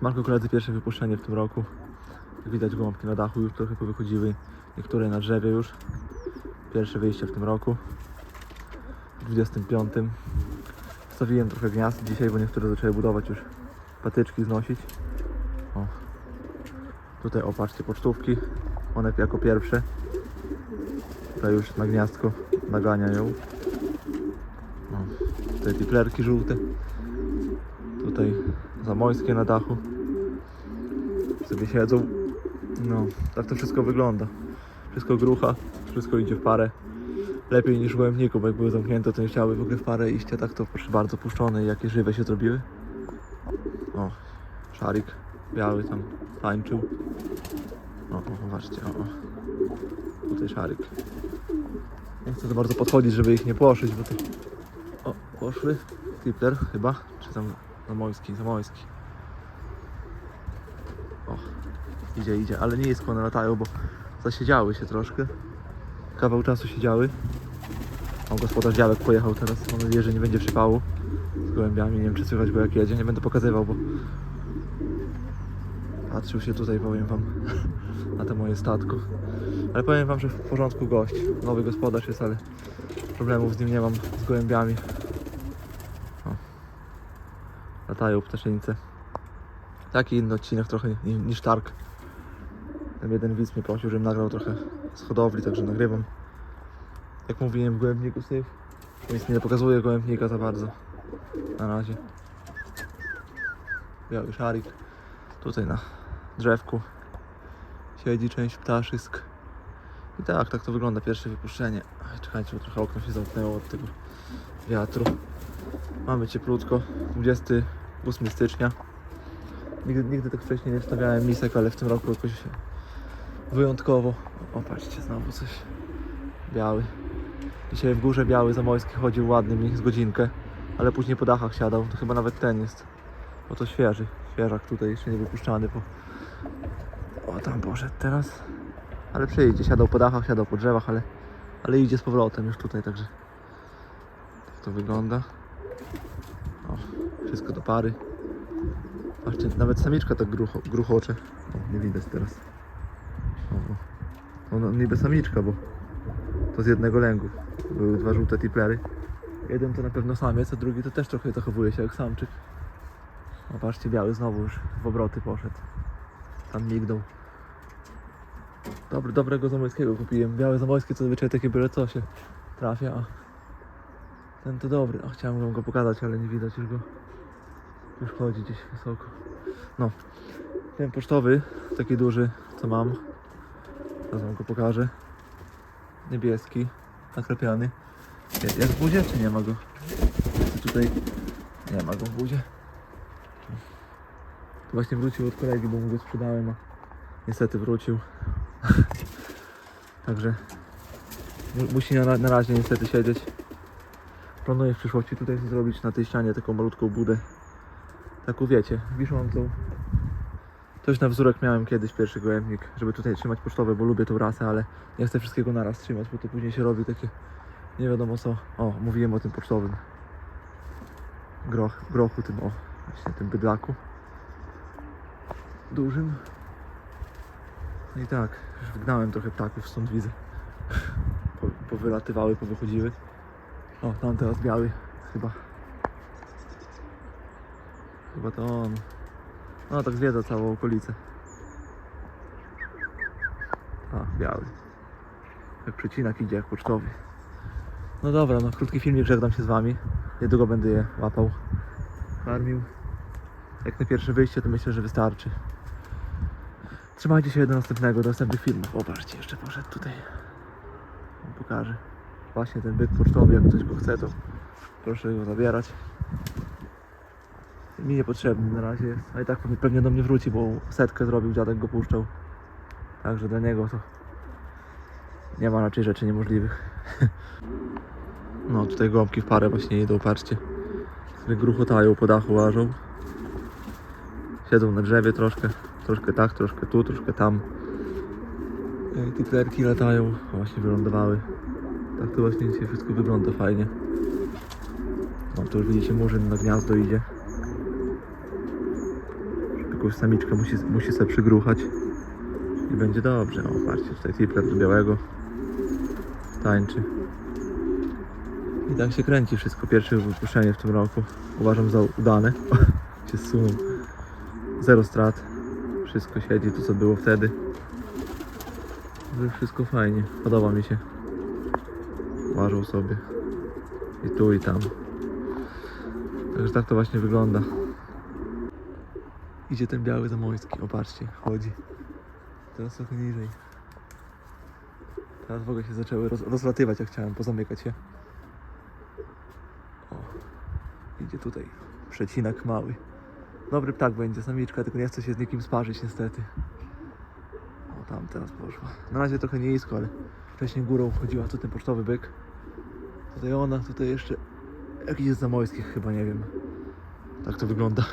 Marko koledzy pierwsze wypuszczenie w tym roku. Jak widać gołąbki na dachu już trochę powychodziły. Niektóre na drzewie już. Pierwsze wyjście w tym roku. W 25. Wstawiłem trochę gniazd dzisiaj, bo niektóre zaczęły budować już patyczki znosić. O. Tutaj opatrzcie pocztówki. One jako pierwsze. Tutaj już na gniazdko naganiają. No. Tutaj tiplerki żółte. Tutaj zamojskie na dachu. Sobie siedzą. No, tak to wszystko wygląda. Wszystko grucha, wszystko idzie w parę. Lepiej niż w gołębniku, bo jak były zamknięte, to nie chciały w ogóle w parę iść, a tak to proszę bardzo puszczone jakie żywe się zrobiły. O, szarik biały tam tańczył. O, o zobaczcie, o, o. Tutaj szarik. Nie chcę za bardzo podchodzić, żeby ich nie płoszyć, bo to... O, poszły. Tipler chyba, czy tam zamojski, zamojski. O, idzie, idzie, ale nisko one latają, bo zasiedziały się troszkę. Kawał czasu siedziały. O, gospodarz działek pojechał teraz. Mam nadzieję, że nie będzie przypału z gołębiami. Nie wiem, czy słychać go jak jedzie. Nie będę pokazywał, bo patrzył się tutaj, powiem wam, na to moje statko. Ale powiem wam, że w porządku gość. Nowy gospodarz jest, ale problemów z nim nie mam, z gołębiami. O. Latają. Taki inny odcinek trochę ni- niż targ. Tam jeden widz mnie prosił, żebym nagrał trochę z hodowli, także nagrywam. Jak mówiłem w gołębniku syf, więc nie pokazuję gołębnika za bardzo. Na razie. Biały szarik. Tutaj na drzewku siedzi część ptaszysk. I tak, tak to wygląda pierwsze wypuszczenie. Aj, Czekajcie, bo trochę okno się zamknęło od tego wiatru. Mamy cieplutko, 28 stycznia. Nigdy, nigdy tak wcześniej nie wstawiałem misek, ale w tym roku jakoś wyjątkowo. O, patrzcie, znowu coś. Biały. Dzisiaj w górze biały zamojski chodził ładny mi z godzinkę, ale później po dachach siadał. To chyba nawet ten jest. Bo to świeży. Świeżak tutaj jeszcze nie wypuszczany, bo... O, tam poszedł teraz. Ale przyjdzie. Siadał po dachach, siadał po drzewach, ale... Ale idzie z powrotem już tutaj, także... Tak to wygląda. O, wszystko do pary. Patrzcie, nawet samiczka tak grucho, gruchocze. O, nie widać teraz. O, o. No, niby samiczka, bo to z jednego lęgu. Były dwa żółte tiplery. Jeden to na pewno samiec, a drugi to też trochę zachowuje się jak samczyk. O, patrzcie, biały znowu już w obroty poszedł. Tam mignął. Dobry, dobrego zamojskiego kupiłem. Białe zamojskie to zazwyczaj takie byle co się trafia, ten to dobry. O, chciałem wam go pokazać, ale nie widać już go. Już chodzi gdzieś wysoko. No. Ten pocztowy, taki duży, co mam. Teraz wam go pokażę. Niebieski, naklepiany. Jak w budzie, czy nie ma go? Tutaj nie ma go w budzie? To właśnie wrócił od kolegi, bo mu go sprzedałem, a niestety wrócił. Także mu- musi na, na razie niestety siedzieć. Planuję w przyszłości tutaj zrobić na tej ścianie taką malutką budę. Taką wiecie, wiszącą. Coś na wzórek miałem kiedyś pierwszy gołębnik, żeby tutaj trzymać pocztowe, bo lubię tą rasę, ale nie chcę wszystkiego naraz trzymać, bo to później się robi takie nie wiadomo co. O, mówiłem o tym pocztowym. Groch, grochu tym, o, właśnie tym bydlaku. Dużym. No i tak, już wygnałem trochę ptaków, stąd widzę. Po, powylatywały, powychodziły. O, tam teraz biały, chyba. Chyba to on. No tak zwiedza całą okolicę. A, biały. Jak przecinak idzie, jak pocztowy. No dobra, no krótki filmik, żegnam się z wami. Niedługo będę je łapał, karmił. Jak na pierwsze wyjście, to myślę, że wystarczy. Trzymajcie się do następnego, do następnych filmów. Popatrzcie, jeszcze poszedł tutaj. Pokażę. Właśnie ten byk pocztowy, jak ktoś go chce, to proszę go zabierać. Mi niepotrzebny na razie jest. A i tak pewnie do mnie wróci, bo setkę zrobił, dziadek go puszczał. Także dla niego to nie ma raczej rzeczy niemożliwych. No tutaj gąbki w parę właśnie idą, patrzcie. Gruchotają po dachu, łażą. Siedzą na drzewie troszkę, troszkę tak, troszkę tu, troszkę tam. Ej, Tytlerki latają, właśnie wylądowały. Tak to właśnie dzisiaj wszystko wygląda fajnie. No to już widzicie, murzyn na gniazdo idzie. jakąś samiczkę musi, musi sobie przygruchać i będzie dobrze. O, patrzcie, tutaj triplet do białego tańczy. I tak się kręci wszystko. Pierwsze wypuszczenie w tym roku. Uważam za udane. się zsunął. Zero strat. Wszystko siedzi tu co było wtedy. Wszystko fajnie. Podoba mi się. Uważał sobie. I tu i tam. Także tak to właśnie wygląda. Idzie ten biały zamojski. Opatrzcie, chodzi. Teraz trochę niżej. Teraz w ogóle się zaczęły roz, rozlatywać, jak chciałem pozamykać je. O, idzie tutaj przecinak mały. Dobry ptak będzie, samiczka, tylko nie chce się z nikim sparzyć niestety. O, tam teraz poszła. Na razie trochę nisko, ale wcześniej górą chodziła, tu ten pocztowy byk. Tutaj ona, tutaj jeszcze jakiś jest zamojski chyba, nie wiem. Tak to wygląda.